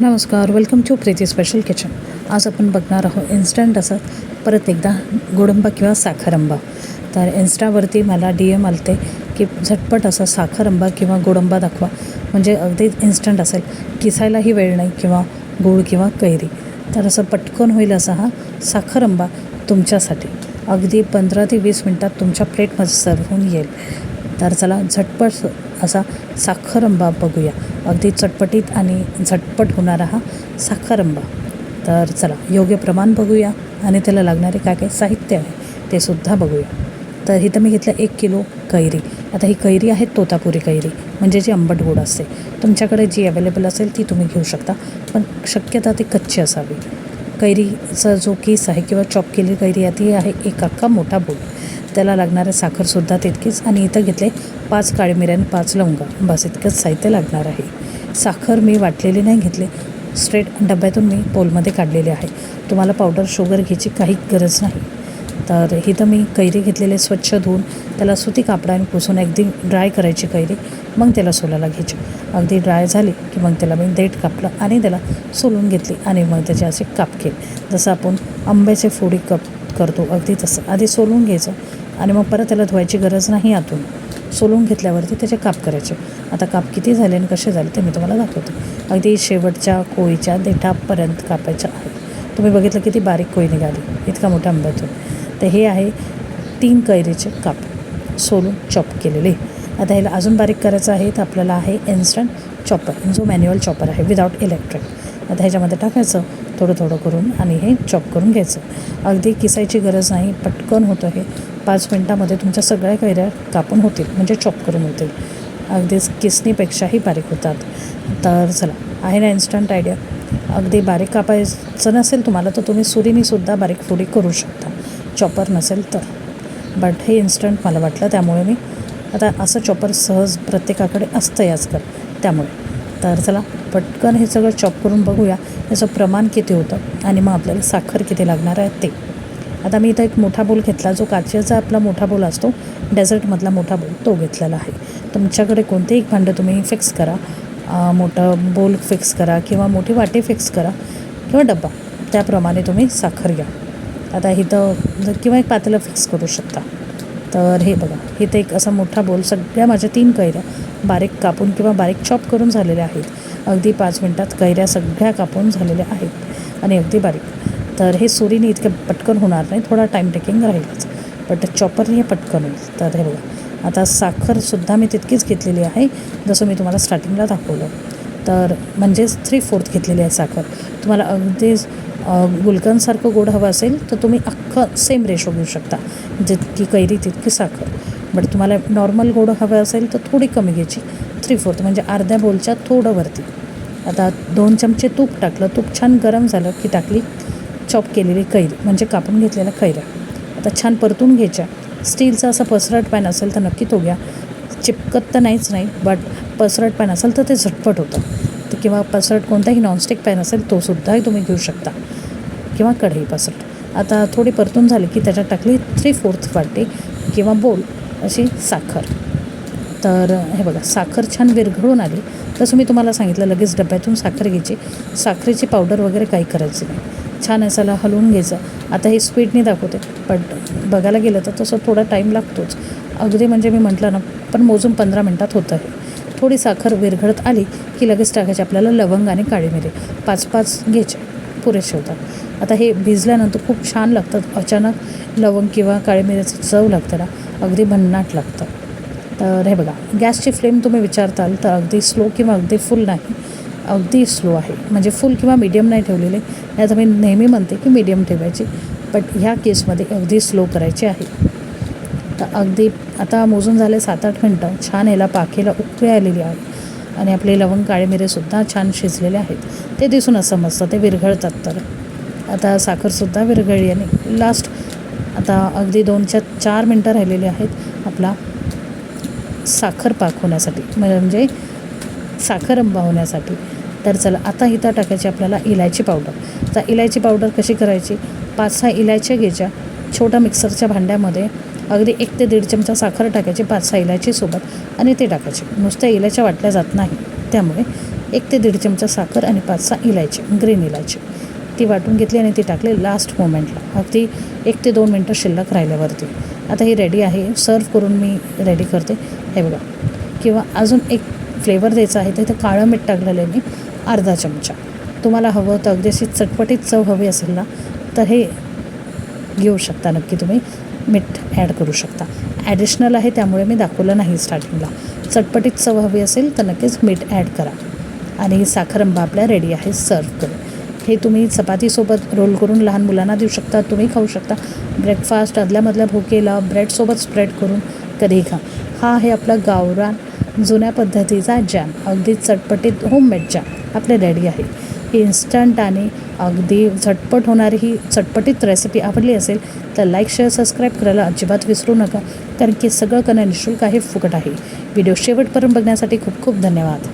नमस्कार welcome to Preeti special kitchen आज आपण बघणार आहोत इन्स्टंट असं परत एकदा गोडंबा किंवा साखरंबा. तर इन्स्टावरती मला डी एम आलते की झटपट असा साखरंबा किंवा गोडंबा दाखवा. म्हणजे अगदी इन्स्टंट असेल. किसायलाही वेळ नाही किंवा गूळ किंवा कैरी. तर असं पटकन होईल असा हा साखरंबा तुमच्यासाठी. अगदी पंधरा ते वीस मिनटात तुमच्या प्लेटमध्ये सर्व होऊन येईल. तर चला झटपट असा साखरंबा बघूया. अगदी चटपटीत आणि झटपट होणारा हा साखरंबा. तर चला योग्य प्रमाण बघूया आणि त्याला लागणारे काय काय साहित्य आहे ते सुद्धा बघूया. तर इथं मी घेतलं एक किलो कैरी. आता ही कैरी आहे तोतापुरी कैरी म्हणजे जी आंबट गोड असते. तुमच्याकडे जी अवेलेबल असेल ती तुम्ही घेऊ शकता पण शक्यता ती कच्ची असावी. कैरीचा जो केस आहे किंवा चॉप केलेली कैरी आहे ती आहे एक अख्खा मोठा बोल त्याला लागणारं साखरसुद्धा तितकीच आणि इथं घेतले पाच काळी मिऱ्या आणि पाच लवंगा. बस इतकंच साहित्य लागणार आहे. साखर मी वाटलेली नाही घेतले. स्ट्रेट डब्यातून मी पोलमध्ये काढलेले आहे. तुम्हाला पावडर शुगर घ्यायची काही गरज नाही. तर इथं मी कैरी घेतलेले स्वच्छ धुवून त्याला सुती कापडाने पुसून अगदी ड्राय करायची कैरी मग त्याला सोलायला घ्यायची. अगदी ड्राय झाली की मग त्याला मी देठ कापलं आणि त्याला सोलून घेतली आणि मग त्याचे असे काप केले. जसं आपण आंब्याचे फोडी कप करतो अगदी तसं. आधी सोलून घ्यायचं आणि मग परत त्याला धुवायची गरज नाही आतून. सोलून घेतल्यावरती त्याचे काप करायचे. आता काप किती झाले आणि कसे झाले ते मी तुम्हाला दाखवते. अगदी शेवटच्या कोळीच्या देठापर्यंत कापायच्या आहेत तुम्ही बघितलं किती बारीक कोळी निघाली. इतका मोठा आंब्यातून. तर हे आहे तीन कैरीचे काप सोलून चॉप केलेले. आता ह्याला अजून बारीक करायचं आहे तर आपल्याला आहे इन्स्टंट चॉपर जो मॅन्युअल चॉपर आहे विदाउट इलेक्ट्रिक आता ह्याच्यामध्ये टाकायचं थोडं थोडं करून आणि हे चॉप करून घ्यायचं. अगदी किसायची गरज नाही पटकन होतं हे. पाच मिनटामध्ये तुमच्या सगळ्या कैऱ्या कापून होतील म्हणजे चॉप करून होतील. अगदीच किसणीपेक्षाही बारीक होतात. तर चला आहे ना इन्स्टंट आयडिया अगदी बारीक कापायचं नसेल तुम्हाला तर तुम्ही सुरीनीसुद्धा बारीक फोडी करू शकता. चॉपर नसेल तर. बट हे इन्स्टंट मला वाटलं त्यामुळे मी आता असं चॉपर सहज प्रत्येकाकडे असतं याचकर त्यामुळे. तर चला पटकन हे सगळं चॉप करून बघूया याचं प्रमाण किती होतं आणि मग आपल्याला साखर किती लागणार आहे ते. आता मी इथं एक मोठा बोल घेतला जो काचेचा आपला मोठा बोल असतो डेझर्टमधला मोठा बोल तो घेतलेला आहे. तुमच्याकडे कोणतेही भांडं तुम्ही फिक्स करा मोठं बोल फिक्स करा किंवा मोठी वाटी फिक्स करा किंवा डब्बा त्याप्रमाणे तुम्ही साखर घ्या. आता इथं किंवा एक पातेलं फिक्स करू शकता. तर हे बघा इथं एक असा मोठा बोल सगळ्या माझ्या तीन कैऱ्या बारीक कापून किंवा बारीक चॉप करून झालेल्या आहेत. अगदी पाच मिनटात कैऱ्या सगळ्या कापून झालेल्या आहेत आणि अगदी बारीक. तर हे सुरीने इतकं पटकन होणार नाही थोडा टाईम टेकिंग राहीलच. बट चॉपरने हे पटकन होईल. तर हे बघा आता साखरसुद्धा मी तितकीच घेतलेली आहे जसं मी तुम्हाला स्टार्टिंगला दाखवलं. तर म्हणजेच थ्री फोर्थ घेतलेली आहे साखर. तुम्हाला अगदीच गुलकंदसारखं गोड हवं असेल तर तुम्ही अख्खं सेम रेशो घेऊ शकता. जितकी कैरी तितकी साखर. बट तुम्हाला नॉर्मल गोड हवं असेल तर थोडी कमी घ्यायची. थ्री फोर्थ म्हणजे अर्ध्या बोलच्या थोडं वरती. आता दोन चमचे तूप टाकलं. तूप छान गरम झालं की टाकली चॉप केलेली कैरी. म्हणजे कापून घेतलेल्या कैऱ्या. आता छान परतून घ्यायच्या. स्टीलचा असा पसरट पॅन असेल तर नक्की तो घ्या. चिपकत तर नाहीच नाही बट पसरट पॅन असेल तर ते झटपट होतं. किंवा पसरट कोणताही नॉनस्टिक पॅन असेल तोसुद्धाही तुम्ही घेऊ शकता. किंवा कढई आता थोडी परतून झाली की त्याच्यात टाकली थ्री फोर्थ वाटी किंवा बोल अशी साखर. तर हे बघा साखर छान विरघळून आली. तसं मी तुम्हाला सांगितलं लगेच डब्यातून साखर घ्यायची. साखरेची पावडर वगैरे काही करायची नाही. छान असायला हलवून घ्यायचं. आता हे स्पीडने दाखवते पण बघायला गेलं तर तसं थोडा टाईम लागतोच. अगदी म्हणजे मी म्हटलं ना पण मोजून पंधरा मिनटात होतं हे थोडी साखर विरघळत आली की लगेच टाकायची आपल्याला लवंग आणि काळी मिरी. पाच पाच घ्यायचे. पुरेसे होतात. आता हे भिजल्यानंतर खूप छान लागतात. अचानक लवंग किंवा काळी मिऱ्याचं चव लागतं ना. अगदी भन्नाट लागतं. तर हे बघा गॅसची फ्लेम तुम्ही विचारताल तर अगदी स्लो किंवा अगदी फुल नाही. अगदी स्लो आहे. म्हणजे फुल किंवा मीडियम नाही ठेवलेले. यात मी नेहमी म्हणते की मीडियम ठेवायची. बट ह्या केसमध्ये अगदी स्लो करायची आहे. तर अगदी आता मोजून झाले सात आठ मिनटं. छान याला पाखेला उकळी आलेली आहे. आणि आपले लवंग काळे मिरेसुद्धा छान शिजलेले आहेत. ते दिसून असं समजतं ते विरघळतात तर. आता साखरसुद्धा विरघळली आणि लास्ट आता अगदी दोनच्या चार मिनटं राहिलेली आहेत आपला साखर पाक होण्यासाठी म्हणजे साखर आंबा होण्यासाठी. तर चला आता इथं टाकायची आपल्याला इलायची पावडर तर इलायची पावडर कशी करायची? पाच सहा इलायच्या घ्यायच्या. छोट्या मिक्सरच्या भांड्यामध्ये अगदी एक ते दीड चमचा साखर टाकायची पाच सहा इलायचीसोबत आणि ते टाकायचे. नुसत्या इलायच्या वाटल्या जात नाही. त्यामुळे एक ते दीड चमचा साखर आणि पाच सहा इलायची ग्रीन इलायची. ती वाटून घेतली आणि ती टाकली लास्ट मोमेंटला अगदी एक ते दोन मिनटं शिल्लक राहिल्यावरती. आता ही रेडी आहे. सर्व करून मी रेडी करते. हे बघा. किंवा अजून एक फ्लेवर द्यायचा आहे तर काळं मीठ टाकलेलं आहे मी अर्धा चमचा. तुम्हाला हवं तर अगदी अशी चटपटीत चव हवी असेल ना तर हे घेऊ शकता. नक्की तुम्ही मीठ ॲड करू शकता. ॲडिशनल आहे त्यामुळे मी दाखवलं नाही स्टार्टिंगला चटपटीत चव हवी असेल तर नक्कीच मीठ ॲड करा. आणि साखरंबा आपल्या रेडी आहे सर्व करून. हे तुम्ही चपातीसोबत रोल करून लहान मुलांना देऊ शकता. तुम्ही खाऊ शकता. ब्रेकफास्ट आदल्यामधल्या भोकेला ब्रेडसोबत स्प्रेड करून कधीही खा. हा आहे आपला गावरान जुन्या पद्धतीचा जॅम अगदी चटपटीत होममेड जॅम आपले रेडी आहे. इन्स्टंट आणि अगदी झटपट होणारी ही चटपटीत रेसिपी आवडली असेल तर लाईक शेअर सबस्क्राईब करायला अजिबात विसरू नका कारण की सगळं करणं निशुल्क आहे फुकट आहे. व्हिडिओ शेवटपर्यंत बघण्यासाठी खूप खूप धन्यवाद.